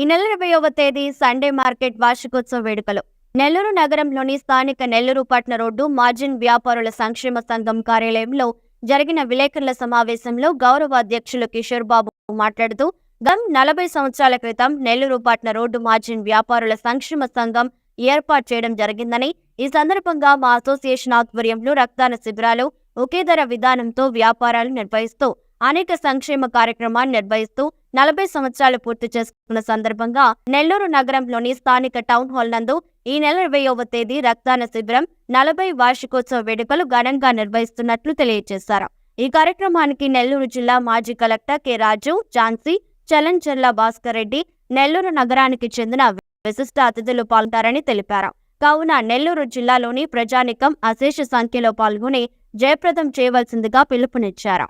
ఈ నెల ఇరవైవ తేదీ సండే మార్కెట్ వార్షికోత్సవ వేడుకలు. నెల్లూరు నగరంలోని స్థానిక నెల్లూరు పట్న రోడ్డు మార్జిన్ వ్యాపారుల సంక్షేమ సంఘం కార్యాలయంలో జరిగిన విలేకరుల సమావేశంలో గౌరవ అధ్యక్షులు కిషోర్ బాబు మాట్లాడుతూ గం నలభై సంవత్సరాల క్రితం నెల్లూరు పట్న రోడ్డు మార్జిన్ వ్యాపారుల సంక్షేమ సంఘం ఏర్పాటు చేయడం జరిగిందని ఈ సందర్భంగా మా అసోసియేషన్ ఆధ్వర్యంలో రక్తదాన శిబిరాలు ఒకే ధర విధానంతో వ్యాపారాలు నిర్వహిస్తూ అనేక సంక్షేమ కార్యక్రమాలు నిర్వహిస్తూ నలభై సంవత్సరాలు పూర్తి చేసుకున్న సందర్భంగా నెల్లూరు నగరంలోని స్థానిక టౌన్ హాల్ నందు ఈ నెల ఇరవైవ తేదీ రక్తదాన శిబిరం నలభై వార్షికోత్సవ వేడుకలు ఘనంగా నిర్వహిస్తున్నట్లు తెలియజేశారు. ఈ కార్యక్రమానికి నెల్లూరు జిల్లా మాజీ కలెక్టర్ కె. రాజు ఝాన్సీ చలంచర్ల భాస్కర్ రెడ్డి నెల్లూరు నగరానికి చెందిన విశిష్ట అతిథులు పాల్గొంటారని తెలిపారు. కావున నెల్లూరు జిల్లాలోని ప్రజానికం అశేష సంఖ్యలో పాల్గొని జయప్రదం చేయవలసిందిగా పిలుపునిచ్చారు.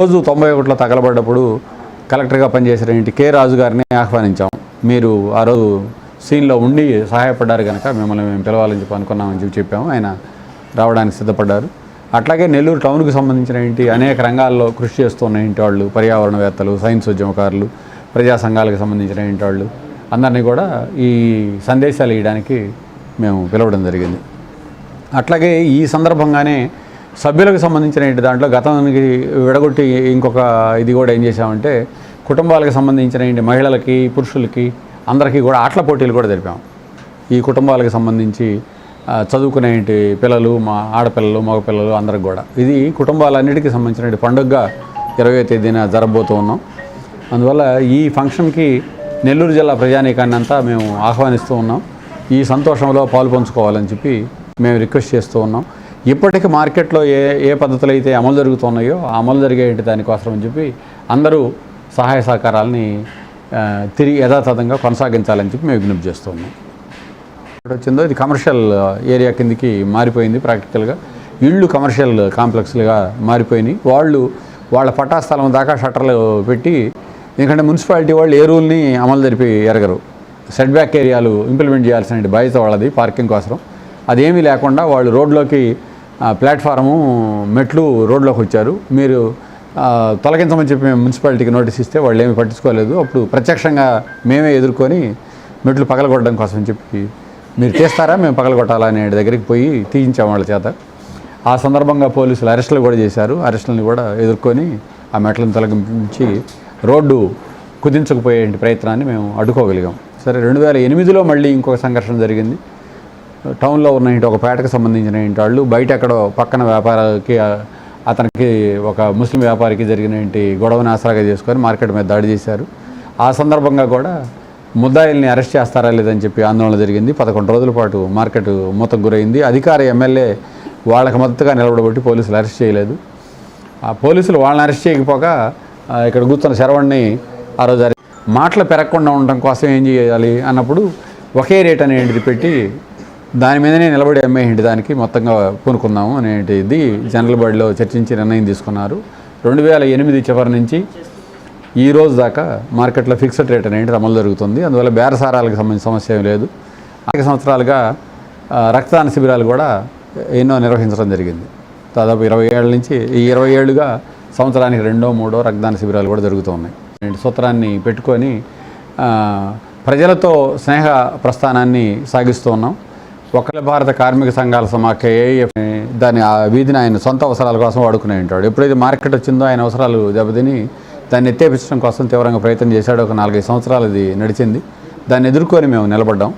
రోజు తొంభై ఒకటిలో తగలబడ్డప్పుడు కలెక్టర్గా పనిచేసిన కే రాజు గారిని ఆహ్వానించాం. మీరు ఆ రోజు సీన్లో ఉండి సహాయపడ్డారు కనుక మిమ్మల్ని మేము పిలవాలని చెప్పి అనుకున్నామని చెప్పి చెప్పాము. ఆయన రావడానికి సిద్ధపడ్డారు. అట్లాగే నెల్లూరు టౌన్కి సంబంధించిన ఏంటి అనేక రంగాల్లో కృషి చేస్తున్న ఇంటి వాళ్ళు పర్యావరణవేత్తలు సైన్స్ ఉద్యమకారులు ప్రజా సంఘాలకు సంబంధించిన ఇంటి వాళ్ళు అందరినీ కూడా ఈ సందేశాలు ఇవ్వడానికి మేము పిలవడం జరిగింది. అట్లాగే ఈ సందర్భంగానే సభ్యులకు సంబంధించిన దాంట్లో గతానికి విడగొట్టి ఇంకొక ఇది కూడా ఏం చేశామంటే కుటుంబాలకు సంబంధించిన మహిళలకి పురుషులకి అందరికీ కూడా ఆటల పోటీలు కూడా జరిపాం. ఈ కుటుంబాలకు సంబంధించి ఆ, చదువుకునే పిల్లలు మా ఆడపిల్లలు మగపిల్లలు అందరికి కూడా. ఇది కుటుంబాలన్నిటికీ సంబంధించిన పండుగగా ఇరవై తేదీన జరగబోతూ ఉన్నాం. అందువల్ల ఈ ఫంక్షన్కి నెల్లూరు జిల్లా ప్రజానీకాన్ని అంతా మేము ఆహ్వానిస్తూ ఉన్నాం. ఈ సంతోషంలో పాలు పంచుకోవాలని చెప్పి మేము రిక్వెస్ట్ చేస్తూ ఉన్నాం. ఇప్పటికి మార్కెట్లో ఏ ఏ పద్ధతులు అయితే అమలు జరుగుతున్నాయో ఆ అమలు జరిగేటి దానికోసం అని చెప్పి అందరూ సహాయ సహకారాలని తిరిగి యథాతథంగా కొనసాగించాలని చెప్పి మేము విజ్ఞప్తి చేస్తున్నాం ఇక్కడ వచ్చిందో ఇది కమర్షియల్ ఏరియా కిందకి మారిపోయింది ప్రాక్టికల్గా. ఇళ్ళు కమర్షియల్ కాంప్లెక్స్లుగా మారిపోయినాయి. వాళ్ళు వాళ్ళ పట్టా స్థలం దాకా షట్టర్లు పెట్టి ఎందుకంటే మున్సిపాలిటీ వాళ్ళు ఏ రూల్ని అమలు జరిపి ఎరగరు. సెట్ బ్యాక్ ఏరియాలు ఇంప్లిమెంట్ చేయాల్సిన బాధ్యత వాళ్ళది పార్కింగ్ కోసం అదేమీ లేకుండా వాళ్ళు రోడ్లోకి ప్లాట్ఫారము మెట్లు రోడ్లోకి వచ్చారు. మీరు తొలగించమని చెప్పి మేము మున్సిపాలిటీకి నోటీస్ ఇస్తే వాళ్ళు ఏమీ పట్టించుకోలేదు. అప్పుడు ప్రత్యక్షంగా మేమే ఎదుర్కొని మెట్లు పగలగొట్టడం కోసం అని చెప్పి మీరు చేస్తారా? మేము పగలగొట్టాలా అనే దగ్గరికి పోయి తీయించాం వాళ్ళ చేత. ఆ సందర్భంగా పోలీసులు అరెస్టులు కూడా చేశారు. అరెస్టులను కూడా ఎదుర్కొని ఆ మెట్లను తొలగించి రోడ్డు కుదించకపోయే ప్రయత్నాన్ని మేము అడ్డుకోగలిగాం. సరే రెండు వేల ఎనిమిదిలో మళ్ళీ ఇంకొక సంఘర్షణ జరిగింది. టౌన్లో ఉన్న ఇంటి ఒక పేటకు సంబంధించిన ఇంటి వాళ్ళు బయట ఎక్కడో పక్కన వ్యాపారాలకి అతనికి ఒక ముస్లిం వ్యాపారికి జరిగిన ఇంటి గొడవని ఆసరాగా చేసుకొని మార్కెట్ మీద దాడి చేశారు. ఆ సందర్భంగా కూడా ముద్దాయిల్ని అరెస్ట్ చేస్తారా లేదని చెప్పి ఆందోళన జరిగింది. పదకొండు రోజుల పాటు మార్కెట్ మూతకు గురైంది. అధికార ఎమ్మెల్యే వాళ్ళకి మద్దతుగా నిలబడబట్టి పోలీసులు అరెస్ట్ చేయలేదు. ఆ పోలీసులు వాళ్ళని అరెస్ట్ చేయకపోగా ఇక్కడ కూర్చున్న శరవణ్ణి ఆ రోజు మాటలు పెరగకుండా ఉండడం కోసం ఏం చేయాలి అన్నప్పుడు ఒకే రేట్ అనేటిది పెట్టి దాని మీదనే నిలబడి అమ్మేయండి దానికి మొత్తంగా పూనుకుందాము అనేటిది జనరల్ బాడీలో చర్చించి నిర్ణయం తీసుకున్నారు. రెండు వేల ఎనిమిది చివరి నుంచి ఈ రోజు దాకా మార్కెట్లో ఫిక్స్డ్ రేట్ అనేది అమలు జరుగుతుంది. అందువల్ల బేరసారాలకు సంబంధించిన సమస్య లేదు. అనేక సంవత్సరాలుగా రక్తదాన శిబిరాలు కూడా ఎన్నో నిర్వహించడం జరిగింది. దాదాపు ఇరవై ఏళ్ళ నుంచి ఈ ఇరవై ఏళ్ళుగా సంవత్సరానికి రెండో మూడో రక్తదాన శిబిరాలు కూడా జరుగుతూ ఉన్నాయి. సూత్రాన్ని పెట్టుకొని ప్రజలతో స్నేహ ప్రస్థానాన్ని సాగిస్తూ ఉన్నాం. ఒకళ్ళ భారత కార్మిక సంఘాల సమాఖ్య ఏఎఫ్ దాని ఆ వీధిని ఆయన సొంత అవసరాల కోసం వాడుకునే ఉంటాడు. ఎప్పుడైతే మార్కెట్ వచ్చిందో ఆయన అవసరాలు దెబ్బతిని దాన్ని ఎత్తేపించడం కోసం తీవ్రంగా ప్రయత్నం చేశాడు. ఒక నాలుగైదు సంవత్సరాలు ఇది నడిచింది. దాన్ని ఎదుర్కొని మేము నిలబడ్డాం.